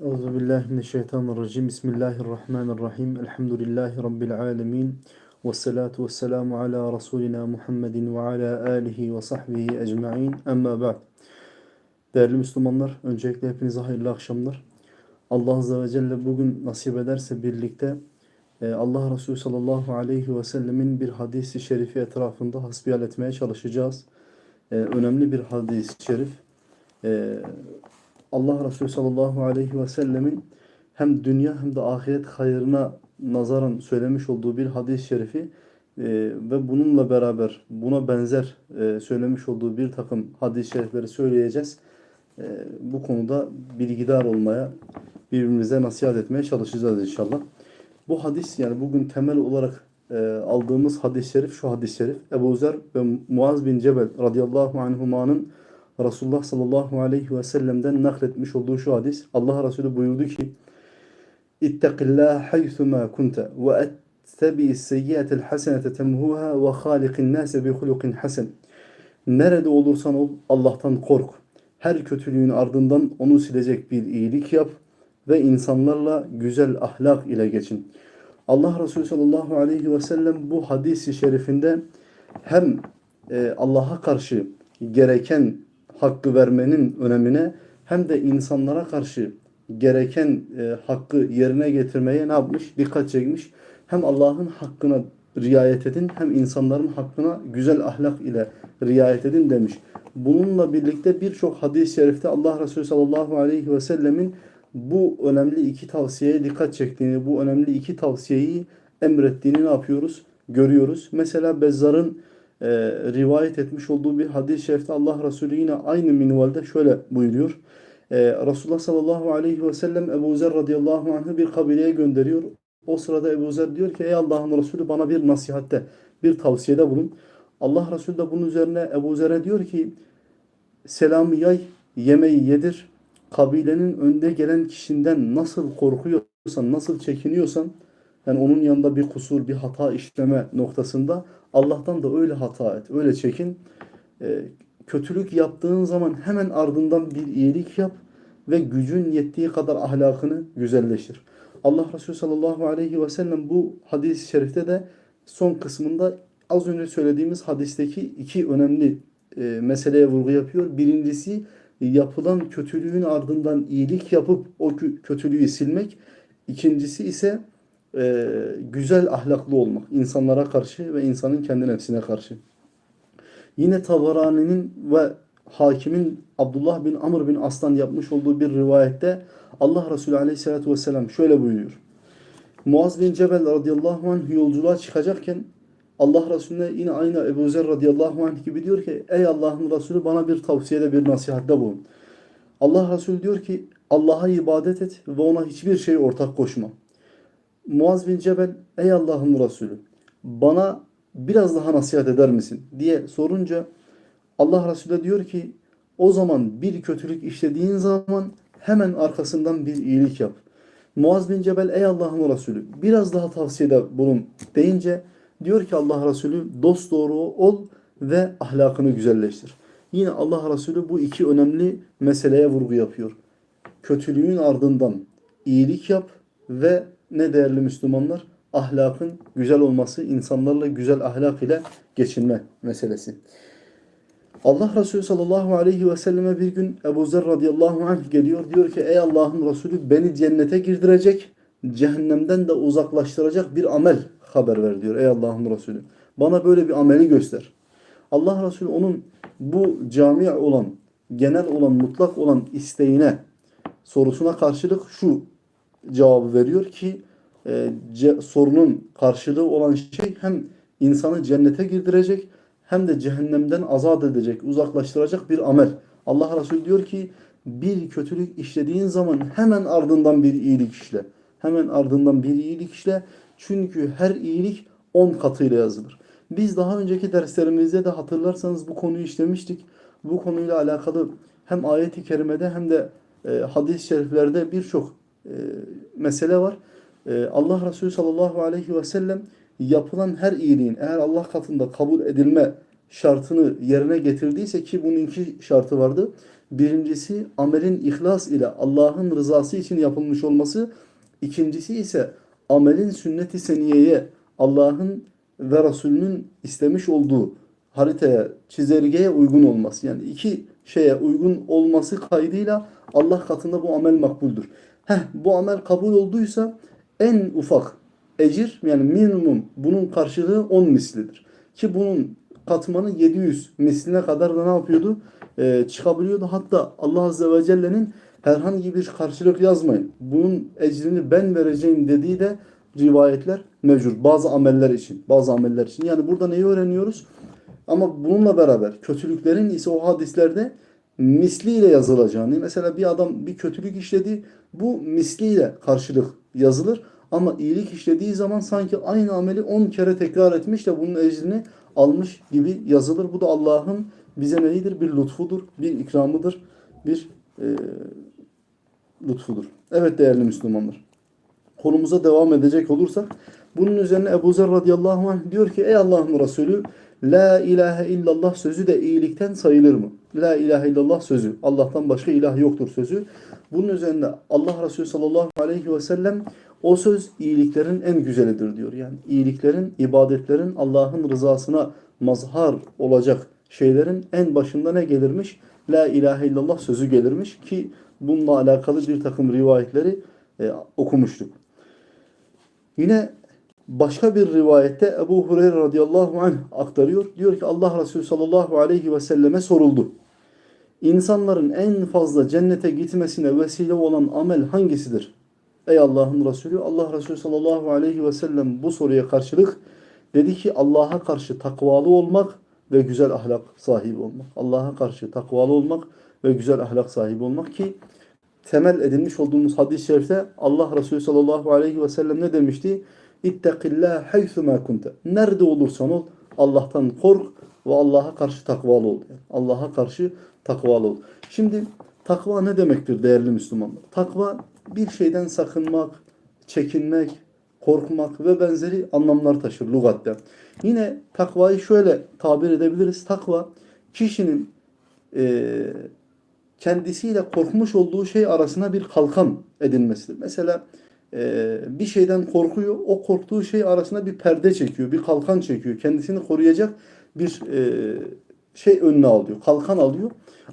Euzu billahi mineşşeytanirracim. Bismillahirrahmanirrahim. Elhamdülillahi rabbil alamin. Ves salatu vesselamu ala rasulina Muhammedin ve ala alihi ve sahbihi ecmaîn. Amma ba'd. Değerli Müslümanlar, öncelikle hepinize hayırlı akşamlar. Allah azze ve celle bugün nasip ederse birlikte e, Allah Resulü sallallahu aleyhi ve sellemin bir hadisi şerifi etrafında hasbihal etmeye çalışacağız. E, önemli bir hadis-i şerif. Allah Resulü sallallahu aleyhi ve sellemin hem dünya hem de ahiret hayrına nazaran söylemiş olduğu bir hadis-i şerifi e, ve bununla beraber buna benzer e, söylemiş olduğu bir takım hadis-i şerifleri söyleyeceğiz. E, bu konuda bilgidar olmaya, birbirimize nasihat etmeye çalışacağız inşallah. Bu hadis yani bugün temel olarak e, aldığımız hadis-i şerif şu hadis-i şerif. Ebu Zer ve Muaz bin Cebel radıyallahu anhumanın Resulullah sallallahu aleyhi ve sellem'den nakletmiş olduğu şu hadis. Allah Resulü buyurdu ki İttekillâh haythuma kunte ve ettebi'is seyyiyetel hasenete temhuha ve halikin nâse bi hulukin hasen. Nerede olursan ol Allah'tan kork. Her kötülüğün ardından onu silecek bir iyilik yap ve insanlarla güzel ahlak ile geçin. Allah Resulü sallallahu aleyhi ve sellem bu hadisi şerifinde hem e, Allah'a karşı gereken hakkı vermenin önemine hem de insanlara karşı gereken e, hakkı yerine getirmeye ne yapmış? Dikkat çekmiş. Hem Allah'ın hakkına riayet edin hem insanların hakkına güzel ahlak ile riayet edin demiş. Bununla birlikte birçok hadis-i şerifte Allah Resulü sallallahu aleyhi ve sellemin bu önemli iki tavsiyeye dikkat çektiğini, bu önemli iki tavsiyeyi emrettiğini ne yapıyoruz? Görüyoruz. Mesela Bezzar'ın e, rivayet etmiş olduğu bir hadis-i şerifte Allah Resulü yine aynı minvalde şöyle buyuruyor. E, Resulullah sallallahu aleyhi ve sellem Ebu Zer radıyallahu anh'ı bir kabileye gönderiyor. O sırada Ebu Zer diyor ki ey Allah'ın Resulü bana bir nasihatte, bir tavsiyede bulun. Allah Resulü de bunun üzerine Ebu Zer'e diyor ki selamı yay, yemeği yedir. Kabilenin önde gelen kişinden nasıl korkuyorsan, nasıl çekiniyorsan yani onun yanında bir kusur, bir hata işleme noktasında Allah'tan da öyle hata et, öyle çekin. E, kötülük yaptığın zaman hemen ardından bir iyilik yap ve gücün yettiği kadar ahlakını güzelleştir. Allah Resulü sallallahu aleyhi ve sellem bu hadis-i şerifte de son kısmında az önce söylediğimiz hadisteki iki önemli e, meseleye vurgu yapıyor. Birincisi yapılan kötülüğün ardından iyilik yapıp o kötülüğü silmek. İkincisi ise e, güzel ahlaklı olmak insanlara karşı ve insanın kendi nefsine karşı. Yine Tabarani'nin ve hakimin Abdullah bin Amr bin Aslan yapmış olduğu bir rivayette Allah Resulü aleyhissalatü vesselam şöyle buyuruyor. Muaz bin Cebel radıyallahu anh yolculuğa çıkacakken Allah Resulüne yine aynı Ebu Zer radıyallahu anh gibi diyor ki ey Allah'ın Resulü bana bir tavsiyede bir nasihatte bulun. Allah Resulü diyor ki Allah'a ibadet et ve ona hiçbir şey ortak koşma. Muaz bin Cebel ey Allah'ın Resulü bana biraz daha nasihat eder misin diye sorunca Allah Resulü diyor ki o zaman bir kötülük işlediğin zaman hemen arkasından bir iyilik yap. Muaz bin Cebel ey Allah'ın Resulü biraz daha tavsiyede bulun deyince diyor ki Allah Resulü dost doğru ol ve ahlakını güzelleştir. Yine Allah Resulü bu iki önemli meseleye vurgu yapıyor. Kötülüğün ardından iyilik yap ve ne değerli Müslümanlar? Ahlakın güzel olması, insanlarla güzel ahlak ile geçinme meselesi. Allah Resulü sallallahu aleyhi ve selleme bir gün Ebu Zer radıyallahu anh geliyor. Diyor ki ey Allah'ın Resulü beni cennete girdirecek, cehennemden de uzaklaştıracak bir amel haber ver diyor ey Allah'ın Resulü. Bana böyle bir ameli göster. Allah Resulü onun bu cami olan, genel olan, mutlak olan isteğine, sorusuna karşılık şu cevabı veriyor ki e, ce, sorunun karşılığı olan şey hem insanı cennete girdirecek hem de cehennemden azat edecek, uzaklaştıracak bir amel. Allah Resulü diyor ki bir kötülük işlediğin zaman hemen ardından bir iyilik işle. Hemen ardından bir iyilik işle. Çünkü her iyilik on katıyla yazılır. Biz daha önceki derslerimizde de hatırlarsanız bu konuyu işlemiştik. Bu konuyla alakalı hem ayet-i kerimede hem de e, hadis-i şeriflerde birçok mesele var. E, Allah Resulü sallallahu aleyhi ve sellem yapılan her iyiliğin eğer Allah katında kabul edilme şartını yerine getirdiyse ki bunun iki şartı vardı. Birincisi amelin ihlas ile Allah'ın rızası için yapılmış olması. İkincisi ise amelin sünnet-i seniyeye Allah'ın ve Resulünün istemiş olduğu haritaya, çizelgeye uygun olması. Yani iki şeye uygun olması kaydıyla Allah katında bu amel makbuldür. Heh, bu amel kabul olduysa en ufak ecir yani minimum bunun karşılığı 10 mislidir. Ki bunun katmanı 700 misline kadar da ne yapıyordu? Ee, çıkabiliyordu. Hatta Allah Azze ve Celle'nin herhangi bir karşılık yazmayın. Bunun ecrini ben vereceğim dediği de rivayetler mevcut. Bazı ameller için. Bazı ameller için. Yani burada neyi öğreniyoruz? Ama bununla beraber kötülüklerin ise o hadislerde misliyle yazılacağını. Mesela bir adam bir kötülük işledi. Bu misliyle karşılık yazılır. Ama iyilik işlediği zaman sanki aynı ameli 10 kere tekrar etmiş de bunun ecrini almış gibi yazılır. Bu da Allah'ın bize neyidir? Bir lütfudur, bir ikramıdır, bir e, lütfudur. Evet değerli Müslümanlar. Konumuza devam edecek olursak bunun üzerine Ebu Zer radıyallahu anh diyor ki ey Allah'ın Resulü La ilahe illallah sözü de iyilikten sayılır mı? La ilahe illallah sözü. Allah'tan başka ilah yoktur sözü. Bunun üzerine Allah Resulü sallallahu aleyhi ve sellem o söz iyiliklerin en güzelidir diyor. Yani iyiliklerin, ibadetlerin Allah'ın rızasına mazhar olacak şeylerin en başında ne gelirmiş? La ilahe illallah sözü gelirmiş ki bununla alakalı bir takım rivayetleri e, okumuştuk. Yine başka bir rivayette Ebu Hureyre radıyallahu anh aktarıyor. Diyor ki Allah Resulü sallallahu aleyhi ve selleme soruldu. İnsanların en fazla cennete gitmesine vesile olan amel hangisidir? Ey Allah'ın Resulü Allah Resulü sallallahu aleyhi ve sellem bu soruya karşılık dedi ki Allah'a karşı takvalı olmak ve güzel ahlak sahibi olmak. Allah'a karşı takvalı olmak ve güzel ahlak sahibi olmak ki temel edinmiş olduğumuz hadis-i şerifte Allah Resulü sallallahu aleyhi ve sellem ne demişti? İttekillâh haythumâ kunte. Nerede olursan ol Allah'tan kork ve Allah'a karşı takvalı ol. Yani Allah'a karşı takvalı ol. Şimdi takva ne demektir değerli Müslümanlar? Takva bir şeyden sakınmak, çekinmek, korkmak ve benzeri anlamlar taşır lügatte. Yine takvayı şöyle tabir edebiliriz. Takva kişinin e, kendisiyle korkmuş olduğu şey arasına bir kalkan edinmesidir. Mesela e, bir şeyden korkuyor, o korktuğu şey arasına bir perde çekiyor, bir kalkan çekiyor. Kendisini koruyacak bir e, şey önüne alıyor, kalkan alıyor.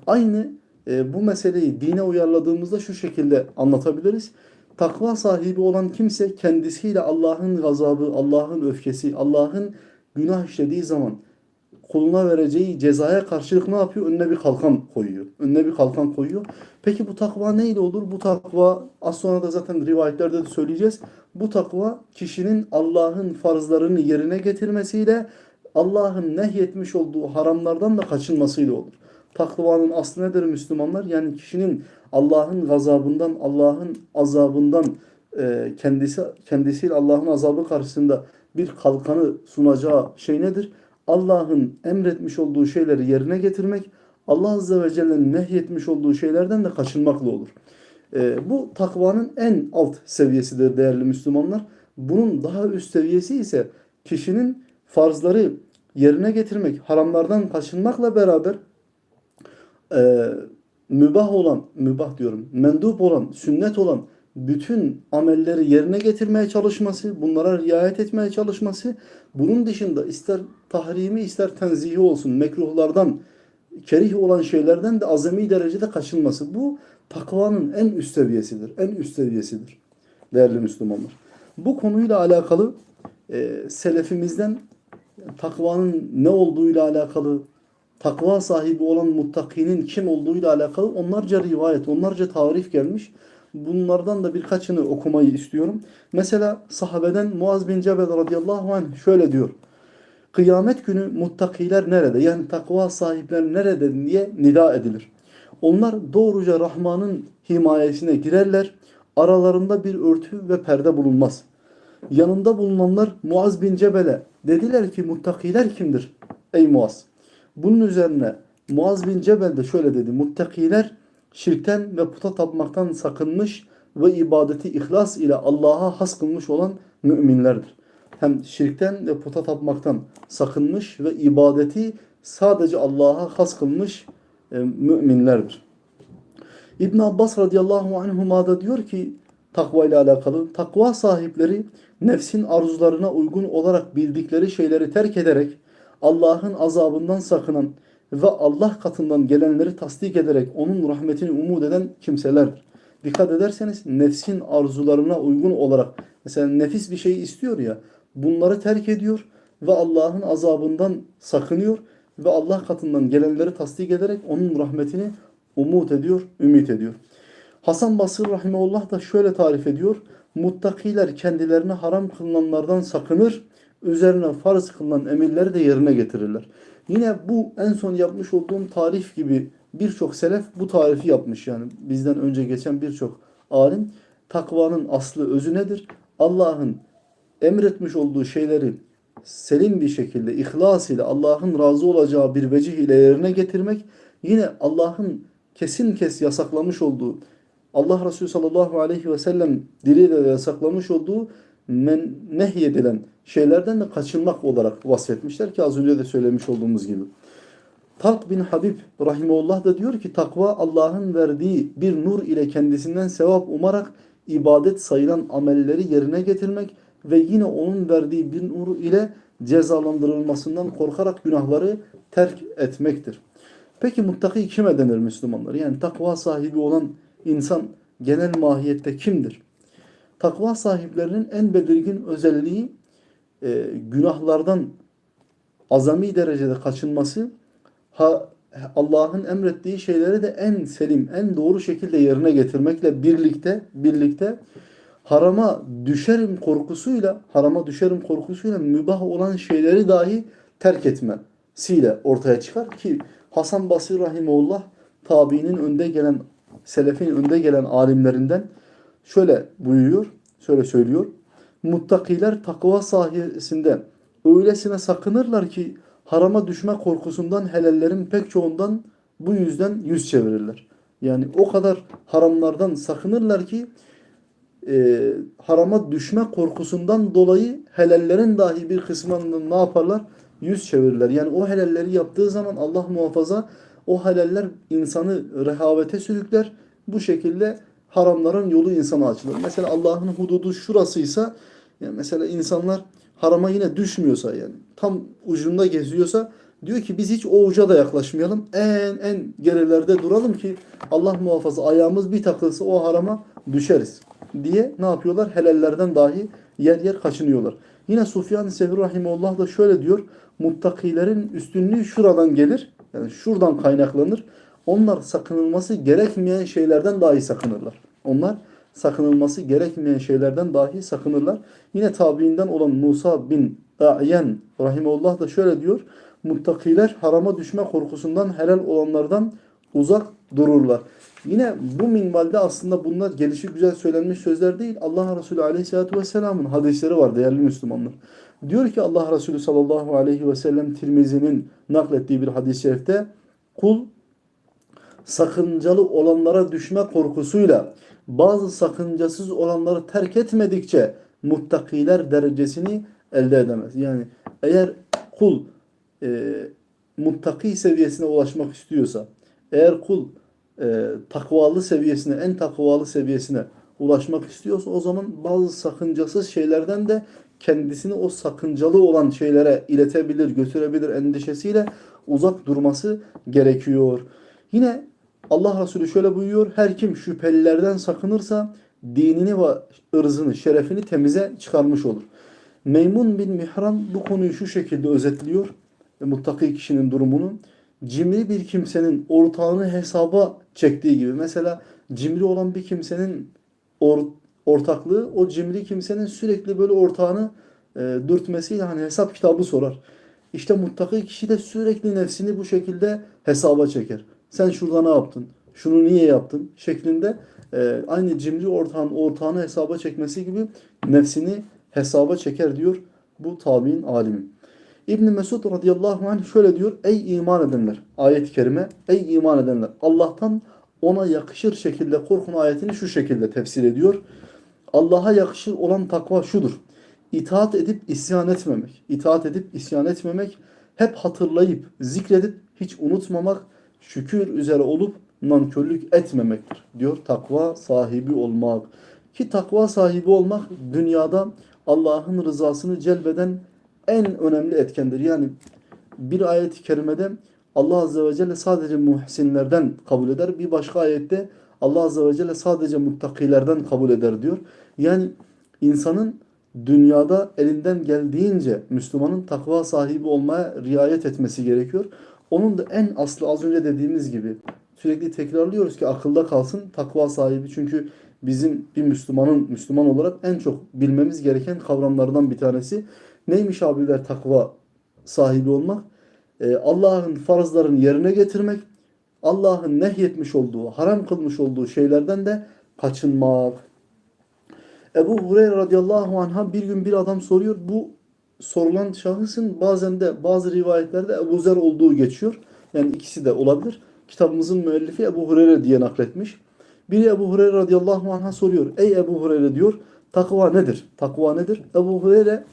Aynı e, bu meseleyi dine uyarladığımızda şu şekilde anlatabiliriz. Takva sahibi olan kimse kendisiyle Allah'ın gazabı, Allah'ın öfkesi, Allah'ın günah işlediği zaman kuluna vereceği cezaya karşılık ne yapıyor? Önüne bir kalkan koyuyor. Önüne bir kalkan koyuyor. Peki bu takva neyle olur? Bu takva az sonra da zaten rivayetlerde de söyleyeceğiz. Bu takva kişinin Allah'ın farzlarını yerine getirmesiyle Allah'ın nehyetmiş olduğu haramlardan da kaçınmasıyla olur. Takvanın aslı nedir Müslümanlar? Yani kişinin Allah'ın gazabından, Allah'ın azabından e, kendisi kendisiyle Allah'ın azabı karşısında bir kalkanı sunacağı şey nedir? Allah'ın emretmiş olduğu şeyleri yerine getirmek, Allah Azze ve Celle'nin nehyetmiş olduğu şeylerden de kaçınmakla olur. E, bu takvanın en alt seviyesidir değerli Müslümanlar. Bunun daha üst seviyesi ise kişinin farzları yerine getirmek, haramlardan kaçınmakla beraber e, mübah olan, mübah diyorum, mendup olan, sünnet olan bütün amelleri yerine getirmeye çalışması, bunlara riayet etmeye çalışması, bunun dışında ister tahrimi ister tenzihi olsun, mekruhlardan, kerih olan şeylerden de azami derecede kaçınması. Bu takvanın en üst seviyesidir. En üst seviyesidir değerli Müslümanlar. Bu konuyla alakalı e, selefimizden takvanın ne olduğuyla alakalı, takva sahibi olan muttakinin kim olduğuyla alakalı onlarca rivayet, onlarca tarif gelmiş. Bunlardan da birkaçını okumayı istiyorum. Mesela sahabeden Muaz bin Cebel radıyallahu anh şöyle diyor. Kıyamet günü muttakiler nerede? Yani takva sahipleri nerede diye nida edilir. Onlar doğruca Rahman'ın himayesine girerler. Aralarında bir örtü ve perde bulunmaz. Yanında bulunanlar Muaz bin Cebel'e dediler ki muttakiler kimdir? Ey Muaz. Bunun üzerine Muaz bin Cebel de şöyle dedi. Muttakiler şirkten ve puta tapmaktan sakınmış ve ibadeti ihlas ile Allah'a has kılmış olan müminlerdir. Hem şirkten ve puta tapmaktan sakınmış ve ibadeti sadece Allah'a has kılmış e, müminlerdir. İbn Abbas radıyallahu anhuma da diyor ki takva ile alakalı takva sahipleri nefsin arzularına uygun olarak bildikleri şeyleri terk ederek Allah'ın azabından sakınan ve Allah katından gelenleri tasdik ederek onun rahmetini umut eden kimselerdir. Dikkat ederseniz nefsin arzularına uygun olarak mesela nefis bir şey istiyor ya bunları terk ediyor ve Allah'ın azabından sakınıyor ve Allah katından gelenleri tasdik ederek onun rahmetini umut ediyor, ümit ediyor. Hasan Basri Rahimullah da şöyle tarif ediyor. Muttakiler kendilerine haram kılınanlardan sakınır, üzerine farz kılınan emirleri de yerine getirirler. Yine bu en son yapmış olduğum tarif gibi birçok selef bu tarifi yapmış. Yani bizden önce geçen birçok alim takvanın aslı özü nedir? Allah'ın emretmiş olduğu şeyleri selim bir şekilde ihlas ile Allah'ın razı olacağı bir vecih ile yerine getirmek yine Allah'ın kesin kes yasaklamış olduğu Allah Resulü sallallahu aleyhi ve sellem diliyle yasaklamış olduğu men nehyedilen şeylerden de kaçınmak olarak vasfetmişler ki az önce de söylemiş olduğumuz gibi. Talk bin Habib rahimullah da diyor ki takva Allah'ın verdiği bir nur ile kendisinden sevap umarak ibadet sayılan amelleri yerine getirmek ve yine onun verdiği bir nur ile cezalandırılmasından korkarak günahları terk etmektir. Peki muttaki kime denir Müslümanlar? Yani takva sahibi olan insan genel mahiyette kimdir? Takva sahiplerinin en belirgin özelliği e, günahlardan azami derecede kaçınması, ha, Allah'ın emrettiği şeyleri de en selim, en doğru şekilde yerine getirmekle birlikte birlikte harama düşerim korkusuyla, harama düşerim korkusuyla mübah olan şeyleri dahi terk etmesiyle ortaya çıkar ki Hasan Basri Rahimullah tabiinin önde gelen selefin önde gelen alimlerinden şöyle buyuruyor, şöyle söylüyor. Muttakiler takva sayesinde öylesine sakınırlar ki harama düşme korkusundan helallerin pek çoğundan bu yüzden yüz çevirirler. Yani o kadar haramlardan sakınırlar ki e, harama düşme korkusundan dolayı helallerin dahi bir kısmından ne yaparlar? Yüz çevirirler. Yani o helalleri yaptığı zaman Allah muhafaza o helaller insanı rehavete sürükler. Bu şekilde haramların yolu insana açılır. Mesela Allah'ın hududu şurasıysa yani mesela insanlar harama yine düşmüyorsa yani tam ucunda geziyorsa diyor ki biz hiç o uca da yaklaşmayalım. En en gerilerde duralım ki Allah muhafaza ayağımız bir takılsa o harama düşeriz diye ne yapıyorlar? Helallerden dahi yer yer kaçınıyorlar. Yine Sufyan-ı Sevri Rahimullah da şöyle diyor. Muttakilerin üstünlüğü şuradan gelir. Yani şuradan kaynaklanır. Onlar sakınılması gerekmeyen şeylerden dahi sakınırlar. Onlar sakınılması gerekmeyen şeylerden dahi sakınırlar. Yine tabiinden olan Musa bin A'yen rahimullah da şöyle diyor. Muttakiler harama düşme korkusundan helal olanlardan uzak dururlar. Yine bu minvalde aslında bunlar gelişi güzel söylenmiş sözler değil. Allah Resulü Aleyhisselatü Vesselam'ın hadisleri var değerli Müslümanlar. Diyor ki Allah Resulü sallallahu aleyhi ve sellem Tirmizi'nin naklettiği bir hadis-i şerifte kul sakıncalı olanlara düşme korkusuyla bazı sakıncasız olanları terk etmedikçe muttakiler derecesini elde edemez. Yani eğer kul e, muttaki seviyesine ulaşmak istiyorsa, eğer kul e, takvalı seviyesine, en takvalı seviyesine ulaşmak istiyorsa o zaman bazı sakıncasız şeylerden de kendisini o sakıncalı olan şeylere iletebilir, götürebilir endişesiyle uzak durması gerekiyor. Yine Allah Resulü şöyle buyuruyor. Her kim şüphelilerden sakınırsa dinini ve ırzını, şerefini temize çıkarmış olur. Meymun bin Mihran bu konuyu şu şekilde özetliyor. E, muttaki kişinin durumunu. Cimri bir kimsenin ortağını hesaba çektiği gibi. Mesela cimri olan bir kimsenin or, ortaklığı o cimri kimsenin sürekli böyle ortağını e, dürtmesiyle hani hesap kitabı sorar. İşte muttaki kişi de sürekli nefsini bu şekilde hesaba çeker. Sen şurada ne yaptın? Şunu niye yaptın? Şeklinde e, aynı cimri ortağın ortağını hesaba çekmesi gibi nefsini hesaba çeker diyor bu tabi'in alimi. İbn Mesud radıyallahu anh şöyle diyor. Ey iman edenler. Ayet-i kerime. Ey iman edenler. Allah'tan ona yakışır şekilde korkun ayetini şu şekilde tefsir ediyor. Allah'a yakışır olan takva şudur. İtaat edip isyan etmemek. İtaat edip isyan etmemek. Hep hatırlayıp, zikredip hiç unutmamak. Şükür üzere olup nankörlük etmemektir diyor takva sahibi olmak. Ki takva sahibi olmak dünyada Allah'ın rızasını celbeden en önemli etkendir. Yani bir ayet-i kerimede Allah Azze ve Celle sadece muhsinlerden kabul eder. Bir başka ayette Allah Azze ve Celle sadece muttakilerden kabul eder diyor. Yani insanın dünyada elinden geldiğince Müslümanın takva sahibi olmaya riayet etmesi gerekiyor. Onun da en aslı az önce dediğimiz gibi sürekli tekrarlıyoruz ki akılda kalsın takva sahibi. Çünkü bizim bir Müslümanın Müslüman olarak en çok bilmemiz gereken kavramlardan bir tanesi. Neymiş abiler takva sahibi olmak? Ee, Allah'ın farzlarını yerine getirmek, Allah'ın nehyetmiş olduğu, haram kılmış olduğu şeylerden de kaçınmak. Ebu Hureyre radıyallahu anh'a bir gün bir adam soruyor. Bu sorulan şahısın bazen de bazı rivayetlerde Ebu Zer olduğu geçiyor. Yani ikisi de olabilir. Kitabımızın müellifi Ebu Hureyre diye nakletmiş. Biri Ebu Hureyre radıyallahu anh'a soruyor. Ey Ebu Hureyre diyor. Takva nedir? Takva nedir? Ebu Hureyre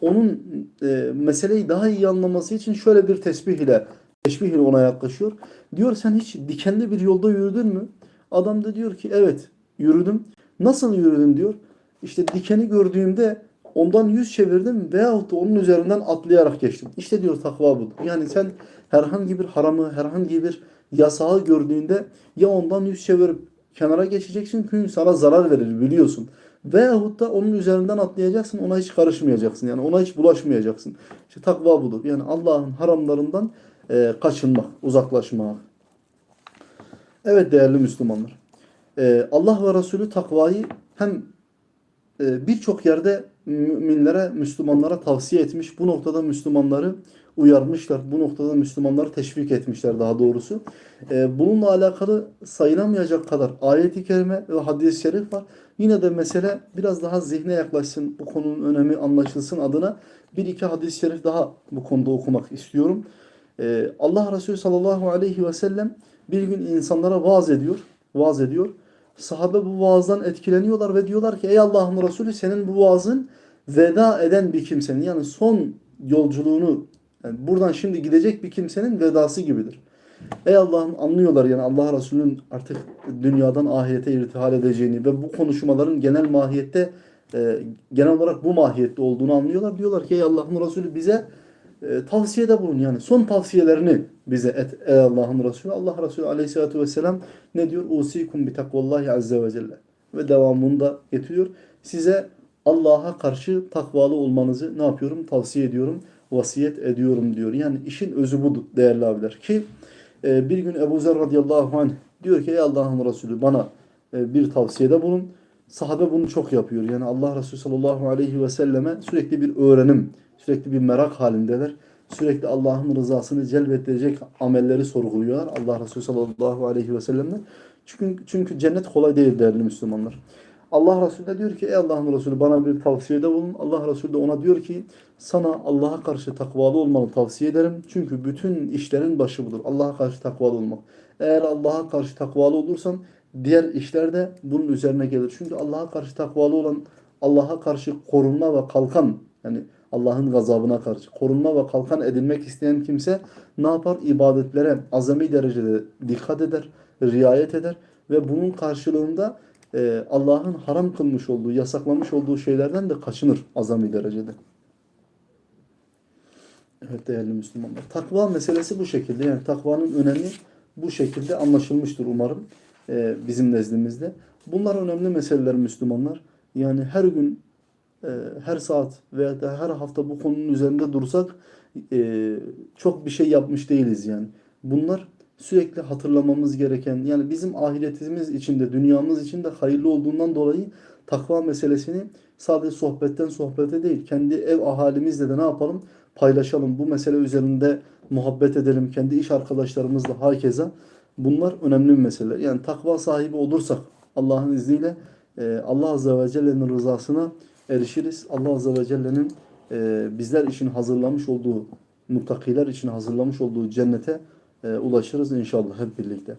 onun e, meseleyi daha iyi anlaması için şöyle bir tesbih ile teşbih ile ona yaklaşıyor. Diyor sen hiç dikenli bir yolda yürüdün mü? Adam da diyor ki evet yürüdüm. Nasıl yürüdün diyor. İşte dikeni gördüğümde ondan yüz çevirdim veyahut da onun üzerinden atlayarak geçtim. İşte diyor takva budur. Yani sen herhangi bir haramı, herhangi bir yasağı gördüğünde ya ondan yüz çevirip kenara geçeceksin çünkü sana zarar verir biliyorsun. Veyahut da onun üzerinden atlayacaksın ona hiç karışmayacaksın. Yani ona hiç bulaşmayacaksın. İşte takva budur. Yani Allah'ın haramlarından e, kaçınmak, uzaklaşmak. Evet değerli Müslümanlar. E, Allah ve Resulü takvayı hem e, birçok yerde müminlere, Müslümanlara tavsiye etmiş. Bu noktada Müslümanları uyarmışlar. Bu noktada Müslümanları teşvik etmişler daha doğrusu. E, bununla alakalı sayılamayacak kadar ayet-i kerime ve hadis-i şerif var. Yine de mesele biraz daha zihne yaklaşsın, bu konunun önemi anlaşılsın adına bir iki hadis-i şerif daha bu konuda okumak istiyorum. E, Allah Resulü sallallahu aleyhi ve sellem bir gün insanlara vaaz ediyor. Vaaz ediyor. Sahabe bu vaazdan etkileniyorlar ve diyorlar ki ey Allah'ın Resulü senin bu vaazın veda eden bir kimsenin yani son yolculuğunu yani buradan şimdi gidecek bir kimsenin vedası gibidir. Ey Allah'ım anlıyorlar yani Allah Resulü'nün artık dünyadan ahirete irtihal edeceğini ve bu konuşmaların genel mahiyette e, genel olarak bu mahiyette olduğunu anlıyorlar. Diyorlar ki ey Allah'ın Resulü bize e, tavsiyede bulun yani son tavsiyelerini bize et ey Allah'ın Resulü. Allah Resulü aleyhissalatü vesselam ne diyor? Usikum bi takvallahi azze ve celle. Ve devamında getiriyor. Size Allah'a karşı takvalı olmanızı ne yapıyorum? Tavsiye ediyorum, vasiyet ediyorum diyor. Yani işin özü bu değerli abiler. Ki e, bir gün Ebu Zer radıyallahu anh diyor ki ey Allah'ın Resulü bana e, bir tavsiyede bulun. Sahabe bunu çok yapıyor. Yani Allah Resulü sallallahu aleyhi ve selleme sürekli bir öğrenim, sürekli bir merak halindeler. Sürekli Allah'ın rızasını celbettirecek amelleri sorguluyorlar Allah Resulü sallallahu aleyhi ve sellem'den. Çünkü, çünkü cennet kolay değil değerli Müslümanlar. Allah Resulü de diyor ki ey Allah'ın Resulü bana bir tavsiyede bulun. Allah Resulü de ona diyor ki sana Allah'a karşı takvalı olmanı tavsiye ederim. Çünkü bütün işlerin başı budur. Allah'a karşı takvalı olmak. Eğer Allah'a karşı takvalı olursan diğer işler de bunun üzerine gelir. Çünkü Allah'a karşı takvalı olan Allah'a karşı korunma ve kalkan yani Allah'ın gazabına karşı korunma ve kalkan edilmek isteyen kimse ne yapar? İbadetlere azami derecede dikkat eder, riayet eder ve bunun karşılığında e, Allah'ın haram kılmış olduğu, yasaklamış olduğu şeylerden de kaçınır azami derecede. Evet değerli Müslümanlar. Takva meselesi bu şekilde. Yani takvanın önemi bu şekilde anlaşılmıştır umarım e, bizim nezdimizde. Bunlar önemli meseleler Müslümanlar. Yani her gün, e, her saat veya da her hafta bu konunun üzerinde dursak e, çok bir şey yapmış değiliz yani. Bunlar sürekli hatırlamamız gereken yani bizim ahiretimiz içinde, dünyamız için de hayırlı olduğundan dolayı takva meselesini sadece sohbetten sohbete değil, kendi ev ahalimizle de ne yapalım? Paylaşalım. Bu mesele üzerinde muhabbet edelim. Kendi iş arkadaşlarımızla hakeza. Bunlar önemli meseleler. Yani takva sahibi olursak Allah'ın izniyle e, Allah Azze ve Celle'nin rızasına erişiriz. Allah Azze ve Celle'nin e, bizler için hazırlamış olduğu, muttakiler için hazırlamış olduğu cennete e, ulaşırız inşallah hep birlikte.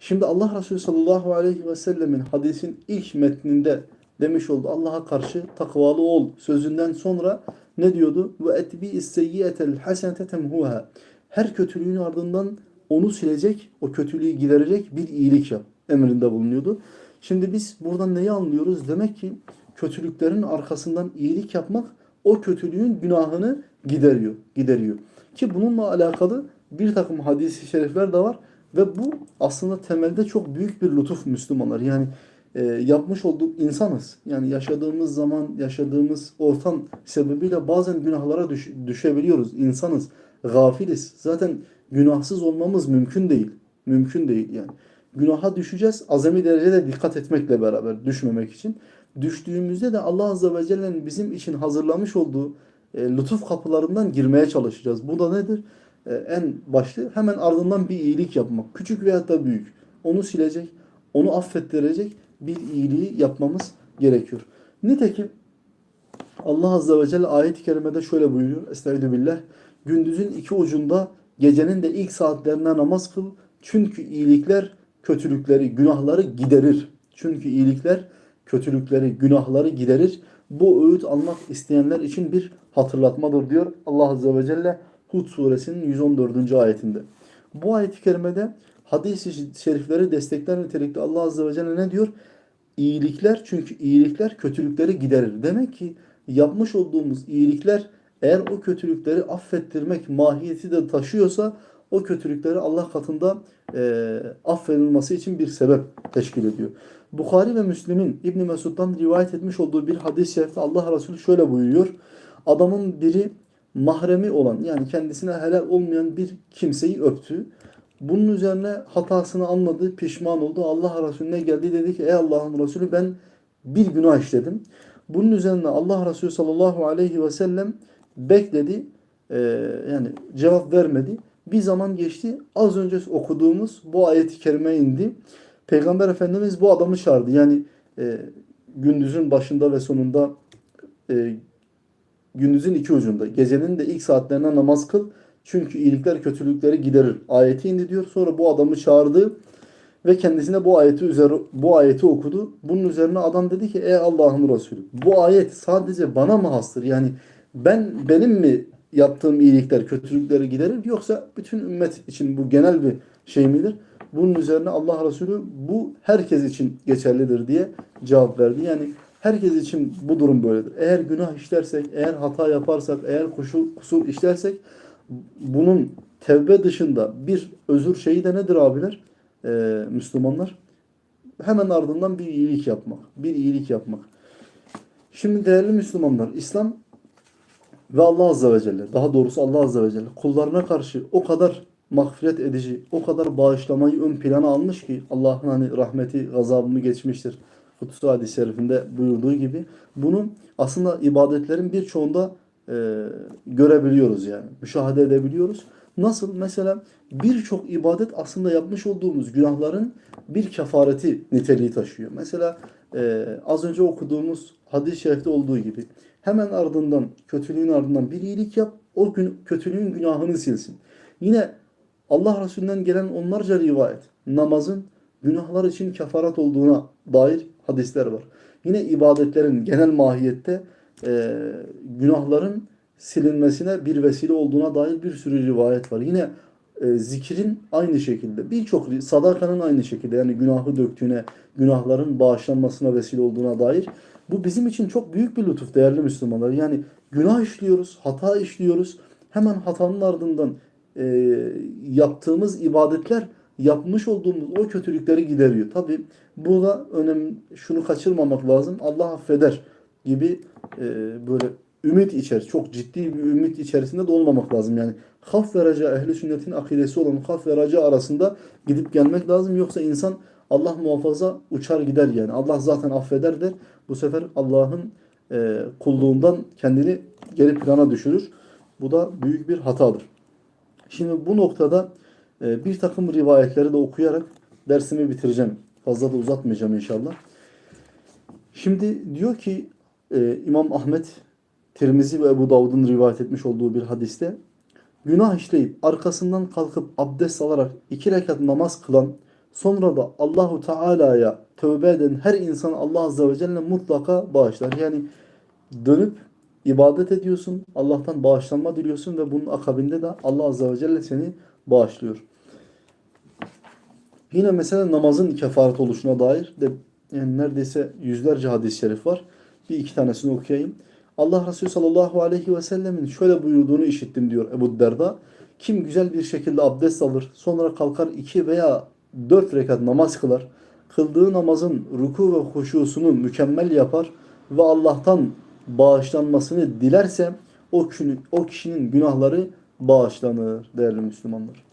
Şimdi Allah Resulü sallallahu aleyhi ve sellemin hadisin ilk metninde demiş oldu Allah'a karşı takvalı ol sözünden sonra ne diyordu? Ve etbi seyyiyetel hasenete temhuha. Her kötülüğün ardından onu silecek, o kötülüğü giderecek bir iyilik yap emrinde bulunuyordu. Şimdi biz buradan neyi anlıyoruz? Demek ki kötülüklerin arkasından iyilik yapmak o kötülüğün günahını gideriyor, gideriyor. Ki bununla alakalı bir takım hadis-i şerifler de var ve bu aslında temelde çok büyük bir lütuf Müslümanlar. Yani e, yapmış olduğu insanız. Yani yaşadığımız zaman, yaşadığımız ortam sebebiyle bazen günahlara düş- düşebiliyoruz. İnsanız, gafiliz. Zaten günahsız olmamız mümkün değil. Mümkün değil yani. Günaha düşeceğiz azami derecede dikkat etmekle beraber düşmemek için. Düştüğümüzde de Allah Azze ve Celle'nin bizim için hazırlamış olduğu e, lütuf kapılarından girmeye çalışacağız. Bu da nedir? E, en başlı hemen ardından bir iyilik yapmak. Küçük veya da büyük. Onu silecek, onu affettirecek bir iyiliği yapmamız gerekiyor. Nitekim Allah Azze ve Celle ayet-i kerimede şöyle buyuruyor. Estaizu billah. Gündüzün iki ucunda gecenin de ilk saatlerinde namaz kıl. Çünkü iyilikler kötülükleri, günahları giderir. Çünkü iyilikler kötülükleri, günahları giderir. Bu öğüt almak isteyenler için bir hatırlatmadır diyor Allah Azze ve Celle Hud suresinin 114. ayetinde. Bu ayet-i kerimede hadis-i şerifleri destekler nitelikte Allah Azze ve Celle ne diyor? İyilikler çünkü iyilikler kötülükleri giderir. Demek ki yapmış olduğumuz iyilikler eğer o kötülükleri affettirmek mahiyeti de taşıyorsa o kötülükleri Allah katında e, affedilmesi için bir sebep teşkil ediyor. Bukhari ve Müslim'in İbn Mesud'dan rivayet etmiş olduğu bir hadis-i şerifte Allah Resulü şöyle buyuruyor. Adamın biri mahremi olan yani kendisine helal olmayan bir kimseyi öptü. Bunun üzerine hatasını anladı, pişman oldu. Allah Resulüne geldi dedi ki ey Allah'ın Resulü ben bir günah işledim. Bunun üzerine Allah Resulü sallallahu aleyhi ve sellem bekledi. Ee, yani cevap vermedi. Bir zaman geçti. Az önce okuduğumuz bu ayet-i kerime indi. Peygamber Efendimiz bu adamı çağırdı. Yani e, gündüzün başında ve sonunda e, gündüzün iki ucunda. Gecenin de ilk saatlerine namaz kıl. Çünkü iyilikler kötülükleri giderir. Ayeti indi diyor. Sonra bu adamı çağırdı ve kendisine bu ayeti üzeri bu ayeti okudu. Bunun üzerine adam dedi ki ey Allah'ın Resulü bu ayet sadece bana mı hastır? Yani ben benim mi yaptığım iyilikler kötülükleri giderir yoksa bütün ümmet için bu genel bir şey midir? Bunun üzerine Allah Resulü bu herkes için geçerlidir diye cevap verdi. Yani herkes için bu durum böyledir. Eğer günah işlersek, eğer hata yaparsak, eğer kusur, kusur işlersek bunun tevbe dışında bir özür şeyi de nedir abiler? Ee, Müslümanlar. Hemen ardından bir iyilik yapmak. Bir iyilik yapmak. Şimdi değerli Müslümanlar, İslam ve Allah Azze ve Celle, daha doğrusu Allah Azze ve Celle kullarına karşı o kadar mağfiret edici, o kadar bağışlamayı ön plana almış ki Allah'ın hani rahmeti, gazabını geçmiştir. Kutsu hadis-i şerifinde buyurduğu gibi bunu aslında ibadetlerin birçoğunda e, görebiliyoruz yani. Müşahede edebiliyoruz. Nasıl? Mesela birçok ibadet aslında yapmış olduğumuz günahların bir kefareti niteliği taşıyor. Mesela e, az önce okuduğumuz hadis-i şerifte olduğu gibi hemen ardından kötülüğün ardından bir iyilik yap o gün kötülüğün günahını silsin. Yine Allah Resulü'nden gelen onlarca rivayet namazın günahlar için kefaret olduğuna dair hadisler var. Yine ibadetlerin genel mahiyette e, günahların silinmesine bir vesile olduğuna dair bir sürü rivayet var. Yine e, zikrin aynı şekilde birçok sadakanın aynı şekilde yani günahı döktüğüne, günahların bağışlanmasına vesile olduğuna dair bu bizim için çok büyük bir lütuf değerli Müslümanlar. Yani günah işliyoruz, hata işliyoruz. Hemen hatanın ardından e, yaptığımız ibadetler yapmış olduğumuz o kötülükleri gideriyor. Tabi burada önemli şunu kaçırmamak lazım. Allah affeder gibi e, böyle ümit içer. Çok ciddi bir ümit içerisinde de olmamak lazım. Yani haf ve raca ehli sünnetin akidesi olan haf ve raca arasında gidip gelmek lazım. Yoksa insan Allah muhafaza uçar gider yani. Allah zaten affeder der. Bu sefer Allah'ın e, kulluğundan kendini geri plana düşürür. Bu da büyük bir hatadır. Şimdi bu noktada e, bir takım rivayetleri de okuyarak dersimi bitireceğim. Fazla da uzatmayacağım inşallah. Şimdi diyor ki e, İmam Ahmet, Tirmizi ve Ebu Davud'un rivayet etmiş olduğu bir hadiste günah işleyip arkasından kalkıp abdest alarak iki rekat namaz kılan sonra da Allahu Teala'ya tövbe eden her insan Allah Azze ve Celle mutlaka bağışlar. Yani dönüp ibadet ediyorsun, Allah'tan bağışlanma diliyorsun ve bunun akabinde de Allah Azze ve Celle seni bağışlıyor. Yine mesela namazın kefaret oluşuna dair de yani neredeyse yüzlerce hadis-i şerif var. Bir iki tanesini okuyayım. Allah Resulü sallallahu aleyhi ve sellemin şöyle buyurduğunu işittim diyor Ebu Derda. Kim güzel bir şekilde abdest alır, sonra kalkar iki veya dört rekat namaz kılar, kıldığı namazın ruku ve huşusunu mükemmel yapar ve Allah'tan bağışlanmasını dilerse o kişinin, o kişinin günahları bağışlanır değerli Müslümanlar.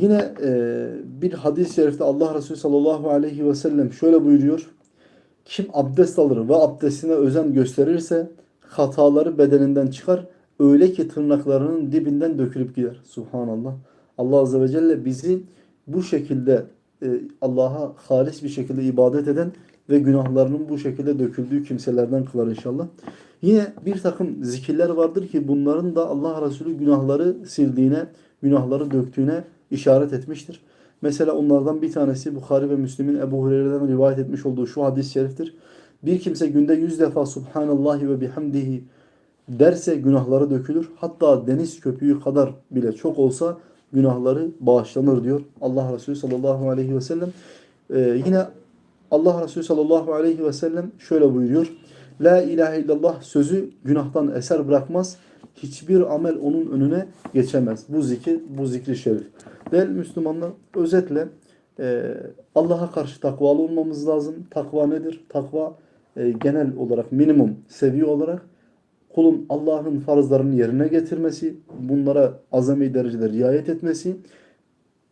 Yine e, bir hadis-i şerifte Allah Resulü sallallahu aleyhi ve sellem şöyle buyuruyor. Kim abdest alır ve abdestine özen gösterirse hataları bedeninden çıkar. Öyle ki tırnaklarının dibinden dökülüp gider. Subhanallah. Allah Azze ve Celle bizi bu şekilde e, Allah'a halis bir şekilde ibadet eden ve günahlarının bu şekilde döküldüğü kimselerden kılar inşallah. Yine bir takım zikirler vardır ki bunların da Allah Resulü günahları sildiğine, günahları döktüğüne işaret etmiştir. Mesela onlardan bir tanesi Bukhari ve Müslim'in Ebu Hureyre'den rivayet etmiş olduğu şu hadis-i şeriftir. Bir kimse günde yüz defa Subhanallahi ve bihamdihi derse günahları dökülür. Hatta deniz köpüğü kadar bile çok olsa günahları bağışlanır diyor Allah Resulü sallallahu aleyhi ve sellem. Ee, yine Allah Resulü sallallahu aleyhi ve sellem şöyle buyuruyor. La ilahe illallah sözü günahtan eser bırakmaz. Hiçbir amel onun önüne geçemez. Bu zikir, bu zikri şerif. Değerli Müslümanlar özetle e, Allah'a karşı takvalı olmamız lazım. Takva nedir? Takva e, genel olarak minimum seviye olarak kulun Allah'ın farzlarını yerine getirmesi, bunlara azami derecede riayet etmesi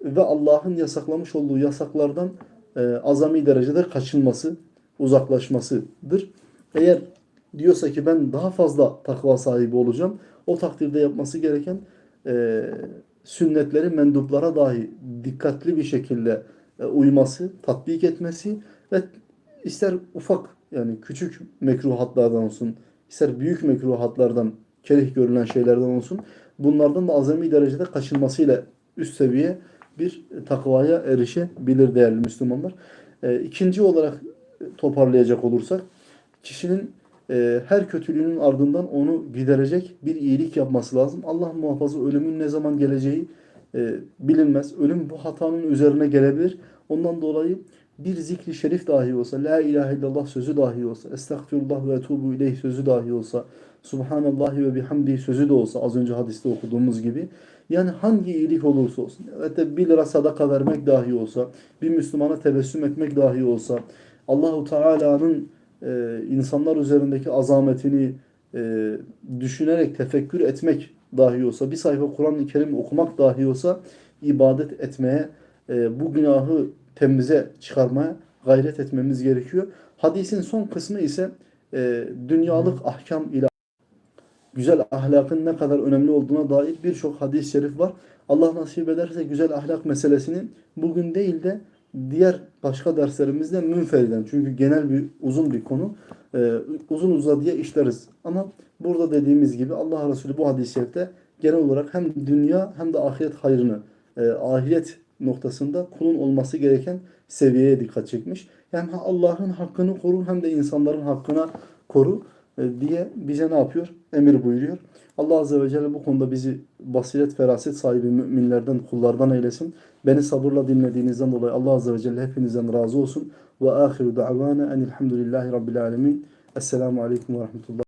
ve Allah'ın yasaklamış olduğu yasaklardan e, azami derecede kaçınması, uzaklaşmasıdır. Eğer diyorsa ki ben daha fazla takva sahibi olacağım, o takdirde yapması gereken e, sünnetleri menduplara dahi dikkatli bir şekilde e, uyması, tatbik etmesi ve ister ufak yani küçük mekruhatlardan olsun, ister büyük mekruhatlardan, kerih görülen şeylerden olsun, bunlardan da azami derecede kaçınmasıyla üst seviye bir takvaya erişebilir değerli Müslümanlar. E, ikinci olarak toparlayacak olursak, kişinin e, her kötülüğünün ardından onu giderecek bir iyilik yapması lazım. Allah muhafaza ölümün ne zaman geleceği e, bilinmez. Ölüm bu hatanın üzerine gelebilir. Ondan dolayı bir zikri şerif dahi olsa, la ilahe illallah sözü dahi olsa, estağfirullah ve etubu ileyh sözü dahi olsa, subhanallahi ve bihamdihi sözü de olsa az önce hadiste okuduğumuz gibi yani hangi iyilik olursa olsun, evet 1 lira sadaka vermek dahi olsa, bir Müslümana tebessüm etmek dahi olsa, Allahu Teala'nın e, insanlar üzerindeki azametini e, düşünerek tefekkür etmek dahi olsa, bir sayfa Kur'an-ı Kerim okumak dahi olsa ibadet etmeye, e, bu günahı temize çıkarmaya gayret etmemiz gerekiyor. Hadisin son kısmı ise e, dünyalık ahkam ile güzel ahlakın ne kadar önemli olduğuna dair birçok hadis-i şerif var. Allah nasip ederse güzel ahlak meselesini bugün değil de diğer başka derslerimizde münferiden. Çünkü genel bir uzun bir konu. Ee, uzun uzadıya işleriz. Ama burada dediğimiz gibi Allah Resulü bu hadis-i genel olarak hem dünya hem de ahiret hayrını, e, ahiret noktasında kulun olması gereken seviyeye dikkat çekmiş. Yani Allah'ın hakkını koru hem de insanların hakkına koru diye bize ne yapıyor? Emir buyuruyor. Allah Azze ve Celle bu konuda bizi basiret, feraset sahibi müminlerden, kullardan eylesin. Beni sabırla dinlediğinizden dolayı Allah Azze ve Celle hepinizden razı olsun. Ve ahiru da'vana enilhamdülillahi rabbil alemin. Esselamu aleyküm ve rahmetullah.